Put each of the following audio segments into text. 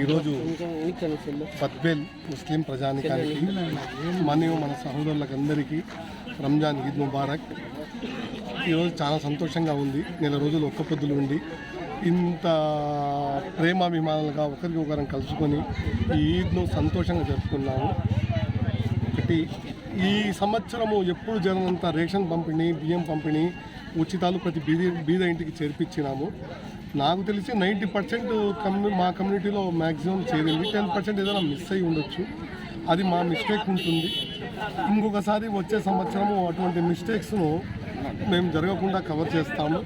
ఈరోజు బద్బేల్ ముస్లిం ప్రజానికానికి మరియు మన సహోదరులకందరికీ రంజాన్ ఈద్ ముబారక్. ఈరోజు చాలా సంతోషంగా ఉంది. నెల రోజులు ఒక్క పొద్దులు ఉండి ఇంత ప్రేమాభిమానాలుగా ఒకరికి ఒకరం కలుసుకొని ఈ ఈద్ను సంతోషంగా జరుపుకున్నాము. ఒకటి ఈ సంవత్సరము ఎప్పుడు జరగనంత రేషన్ పంపిణీ బియ్యం పంపిణీ ఉచితాలు ప్రతి బీద బీద ఇంటికి చేర్పించినాము. నాకు తెలిసి నైంటీ పర్సెంట్ కమ్యూ మా కమ్యూనిటీలో మ్యాక్సిమం చేరింది. టెన్ పర్సెంట్ ఏదైనా మిస్ అయి ఉండొచ్చు. అది మా మిస్టేక్ ఉంటుంది. ఇంకొకసారి వచ్చే సంవత్సరము అటువంటి మిస్టేక్స్ను మేము జరగకుండా కవర్ చేస్తాము.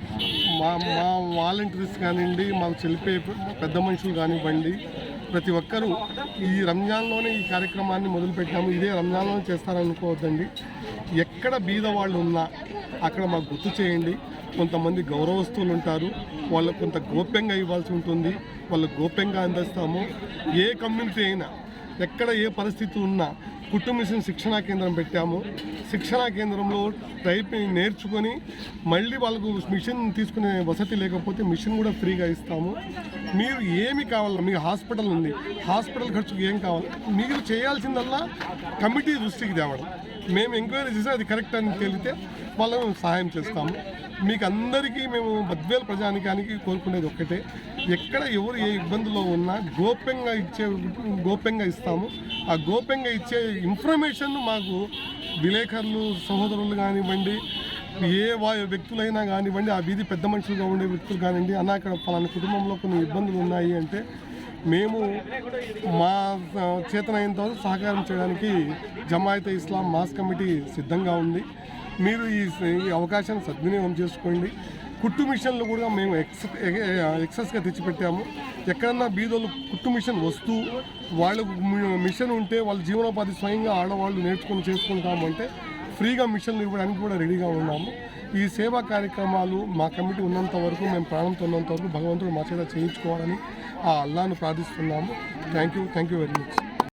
మా మా వాలంటీర్స్ కానివ్వండి మాకు తెలిపే పెద్ద మనుషులు కానివ్వండి ప్రతి ఒక్కరూ ఈ రంజాన్లోనే ఈ కార్యక్రమాన్ని మొదలుపెట్టాము. ఇదే రంజాన్లోనే చేస్తారనుకోవద్దండి. ఎక్కడ బీద వాళ్ళు ఉన్నా అక్కడ మాకు గుర్తు చేయండి. కొంతమంది గౌరవస్తులు ఉంటారు. వాళ్ళకు కొంత గోప్యంగా ఇవ్వాల్సి ఉంటుంది. వాళ్ళకు గోప్యంగా అందిస్తాము. ఏ కమ్యూనిటీ అయినా ఎక్కడ ఏ పరిస్థితి ఉన్నా కుటుంబ మిషన్ శిక్షణా కేంద్రం పెట్టాము. శిక్షణా కేంద్రంలో టైపింగ్ నేర్చుకొని మళ్ళీ వాళ్ళకు మిషన్ తీసుకునే వసతి లేకపోతే మిషన్ కూడా ఫ్రీగా ఇస్తాము. మీరు ఏమి కావాలన్నా మీకు హాస్పిటల్ ఉంది. హాస్పిటల్ ఖర్చుకు ఏం కావాలి? మీరు చేయాల్సిందల్లా కమిటీ దృష్టికి తేవడం. మేము ఎంక్వైరీ చేసి అది కరెక్ట్ అని తేలితే వాళ్ళని సహాయం చేస్తాము. మీకు అందరికీ మేము బద్వేలు ప్రజానికానికి కోరుకునేది ఒక్కటే. ఎక్కడ ఎవరు ఏ ఇబ్బందులో ఉన్నా గోప్యంగా ఇచ్చే గోప్యంగా ఇస్తాము. ఆ గోప్యంగా ఇచ్చే ఇన్ఫర్మేషన్ మాకు విలేకరులు సహోదరులు కానివ్వండి ఏ వాయు వ్యక్తులైనా కానివ్వండి ఆ వీధి పెద్ద మనుషులుగా ఉండే వ్యక్తులు కానివ్వండి అన్న అక్కడ పలానా కుటుంబంలో కొన్ని ఇబ్బందులు ఉన్నాయి అంటే మేము మా చేతనైనంత వరకు సహకారం చేయడానికి జమాయతే ఇస్లాం మాస్ కమిటీ సిద్ధంగా ఉంది. మీరు ఈ ఈ అవకాశాన్ని సద్వినియోగం చేసుకోండి. కుట్టు మిషన్లు కూడా మేము ఎక్స్ ఎక్సెస్గా తెచ్చిపెట్టాము. ఎక్కడన్నా బీదోళ్ళు కుట్టు మిషన్ వస్తూ వాళ్ళకు మిషన్ ఉంటే వాళ్ళ జీవనోపాధి స్వయంగా ఆడవాళ్ళు నేర్చుకొని చేసుకుంటాము అంటే ఫ్రీగా మిషన్లు ఇవ్వడానికి కూడా రెడీగా ఉన్నాము. ఈ సేవా కార్యక్రమాలు మా కమిటీ ఉన్నంత వరకు మేము ప్రాణంతో ఉన్నంత వరకు భగవంతుడు మా చేత చేయించుకోవాలని ఆ అల్లాను ప్రార్థిస్తున్నాము. Thank you thank you very much.